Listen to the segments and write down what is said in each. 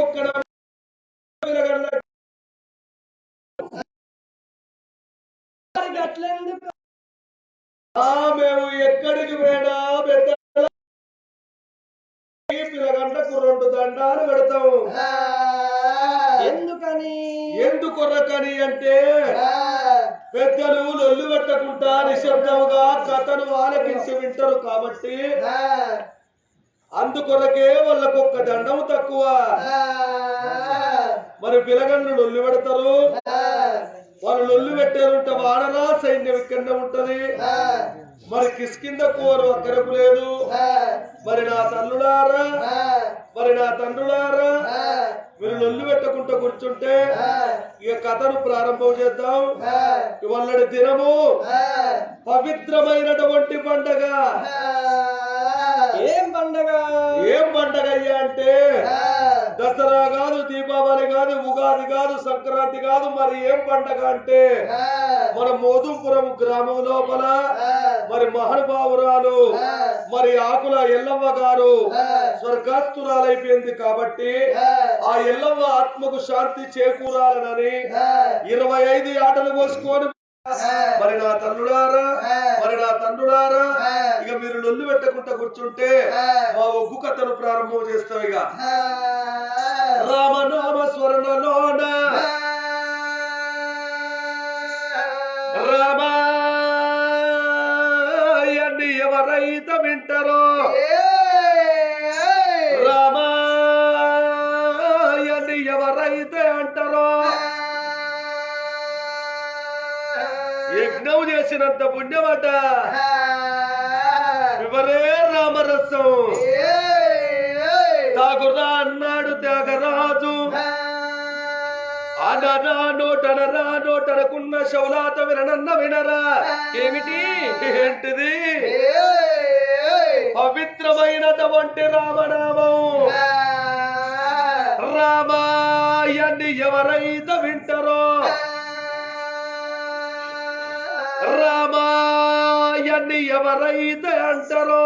ఒక్కడ మేము ఎక్కడికి పోయినా పెద్ద పిల్లగంటకు రెండు దండాలు పెడతాము ఎందుకని? ఎందుకొరకని అంటే పెద్దలు లొల్లు పెట్టకుండా నిశ్శబ్దముగా కథను ఆలకించి వింటారు కాబట్టి అందుకొరకే వాళ్ళకొక్క దండం తక్కువ. మరి పిల్లగండ్లు లొల్లు పెడతారు? వాళ్ళు లొల్లు పెట్టారుంటే వాడరా సైన్యం ఇక్కడ ఉంటది. మరి కిస్కింద కోరు అక్కడకు లేదు. మరి నా తల్లులారా మరి నా తండ్రులారా మీరు లొల్లు పెట్టకుండా కూర్చుంటే ఇక కథను ప్రారంభం చేద్దాం. ఇవాళ దినము పవిత్రమైనటువంటి పండగ. పండగ. ఏం పండగ అయ్యా అంటే? దసరా కాదు దీపావళి కాదు ఉగాది కాదు సంక్రాంతి కాదు మరి ఏం పండగ అంటే? మన మోదుపురం గ్రామం లోపల మరి మహానుభావురాలు మరి ఆకుల ఎల్లవ్వ గారు స్వర్గాస్తురాలైపోయింది కాబట్టి ఆ. ఎల్లవ్వ ఆత్మకు శాంతి చేకూరాలనని ఇరవై ఐదు ఆటలు పోసుకొని మరి నా తల్లుడారా మరి నా తండ్రుడారా ఇక మీరు లొల్లు పెట్టకుండా కూర్చుంటే మా ఒగ్గు కథను ప్రారంభం చేస్తాం ఇక. రామనామ స్వర్ణలోన రామాయన్ని ఎవరైతే వింటారో. రామాయన్ని ఎవరైతే అంటారో. యజ్ఞం చేసినంత పుణ్యమట. ఎవరే రామరసం. తాగురా అన్నాడు త్యాగరాజు. అనరా నోటనరా నోటనకున్న శౌలాత విననన్న వినరా. ఏమిటి? ఏంటిది? పవిత్రమైనటువంటి రామనామం. రామాయన్ని ఎవరైతే వింటారో రామాయన్ని ఎవరైతే అంటారో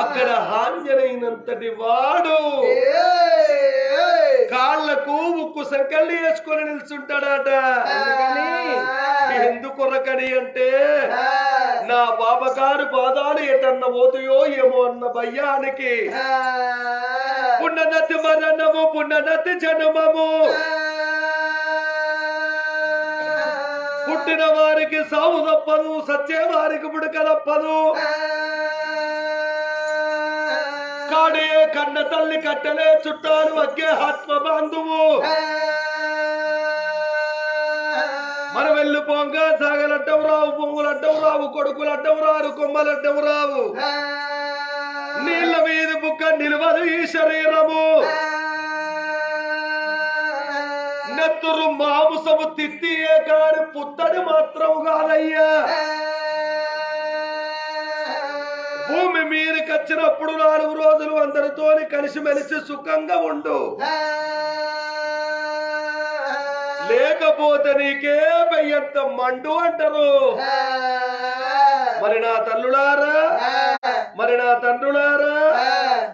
అక్కడ హాంజనైనంతటి వాడు కాళ్ళకు ఉక్కు సంకల్ని వేసుకొని నిల్చుంటాడట. ఎందుకొరకని అంటే నా పాపగారు పాదాలు ఎటన్న పోతాయో ఏమో అన్న భయానికి. పుణ్యనతి మరణము పుణ్యనతి జనమము. పుట్టిన వారికి సావు తప్పదు సచ్చే వారికి పుడక తప్పదు. కాడే కన్న తల్లి కట్టలే చుట్టాలు అగ్గే ఆత్మ బంధువు మన వెళ్ళి పొంగ సాగలడ్డం రావు పొంగులడ్డం రావు కొడుకులడ్డం రారు కొమ్మలడ్డం రావు. నీళ్ళ మీద బుక్క నిలవదు ఈ శరీరము. నెత్తురు మాంసము తిత్తియే కాని పుత్తడి మాత్రం కాదయ్యా. భూమి మీదకి వచ్చినప్పుడు నాలుగు రోజులు అందరితోని కలిసిమెలిసి సుఖంగా ఉండు. లేకపోతే నీకే పెయ్యంత మండు అంటారు. మరి నా తల్లులారా? మరి నా తండ్రులారా?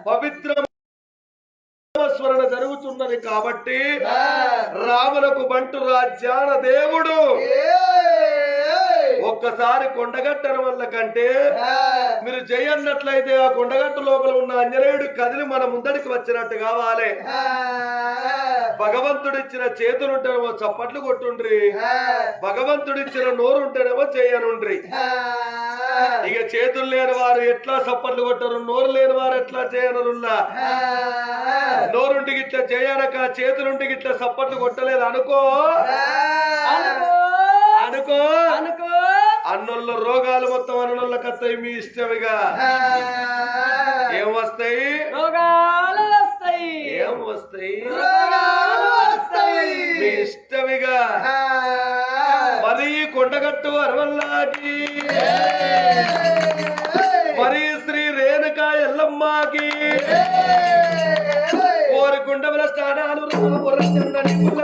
పవిత్ర స్మరణ జరుగుతున్నది కాబట్టి రాములకు బంటు రాజ్యాన దేవుడు. ఒక్కసారి కొండగట్టన వల్ల కంటే మీరు చేయన్నట్లయితే ఆ కొండగట్టు లోపల ఉన్న అంజనేయుడు కదిలి మన ముందడికి వచ్చినట్టు కావాలి. భగవంతుడిచ్చిన చేతులుంటేనేమో చప్పట్లు కొట్టుండ్రి. భగవంతుడిచ్చిన నోరుంటేనేమో చేయనుండ్రి. ఇక చేతులు లేని వారు ఎట్లా చప్పట్లు కొట్టరు? నోరు లేని వారు ఎట్లా చేయనుల్లా నోరుంటికి ఇట్లా చేయనక చేతులుంటికి ఇట్లా చప్పట్లు కొట్టలేదు అనుకో. అనుకో? అనుకో. అన్నోళ్ళ రోగాలు మొత్తం అన్నోళ్ళకి వస్తాయి మీ ఇష్టమిగా. ఏం వస్తాయి? రోగాలు వస్తాయి. ఏం వస్తాయి? రోగాలు వస్తాయి. మీ ఇష్టమిగా. మరి కొండగట్టు అరవల్లాకి. మరి శ్రీ రేణుక ఎల్లమ్మకి. కోరుకుండముల స్థానాలు పుల్ల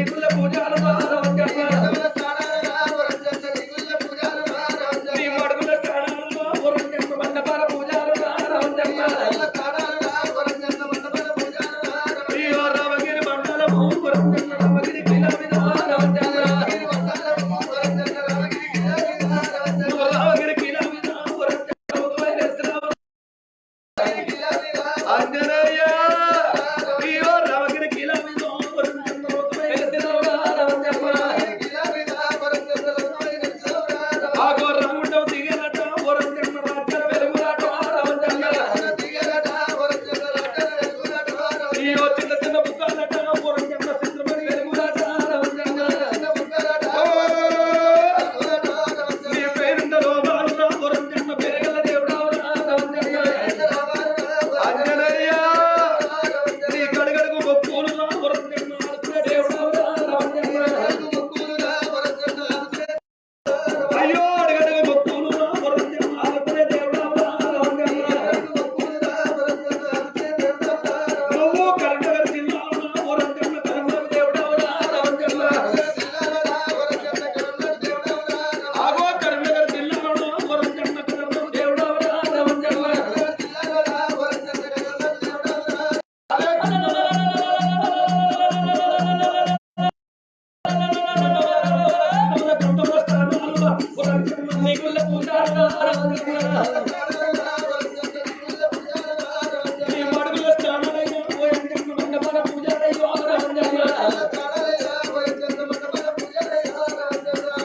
এগুলো বোঝার দ্বারা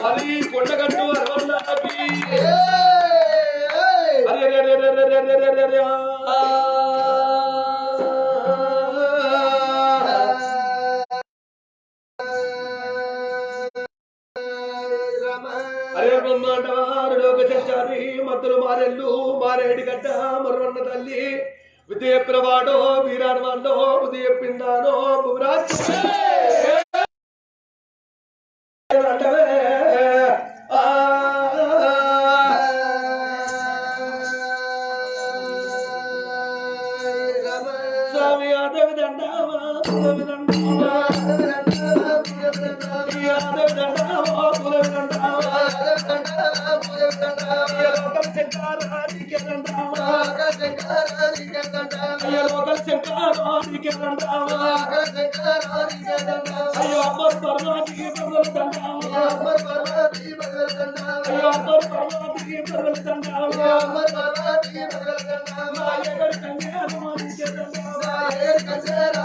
మరి కొండగట్టు అరవల్లాపి అరే రే రే రే రే రే రే రే రే మారెల్లు మారేడి గడ్డ తల్లి ప్రవాడో వీరాడవాడో ఉదయ పిండానో భువరాజ్ స్వామి అదవిదండావా కులవిదండావా అదవిదండావా కులవిదండావా అదవిదండావా కులవిదండావా లోకం చెందారా అయ్యో అమ్మర్ పర్వాతి బదులుతండావా అమ్మర్ పర్వాతి బదులుతండావా అయ్యో అమ్మర్ పర్వాతి బదులుతండావా అమ్మర్ పర్వాతి బదులుతండావా మాయగర్ కంగేరు మానిచేతండావా మాయగర్ కంగేరు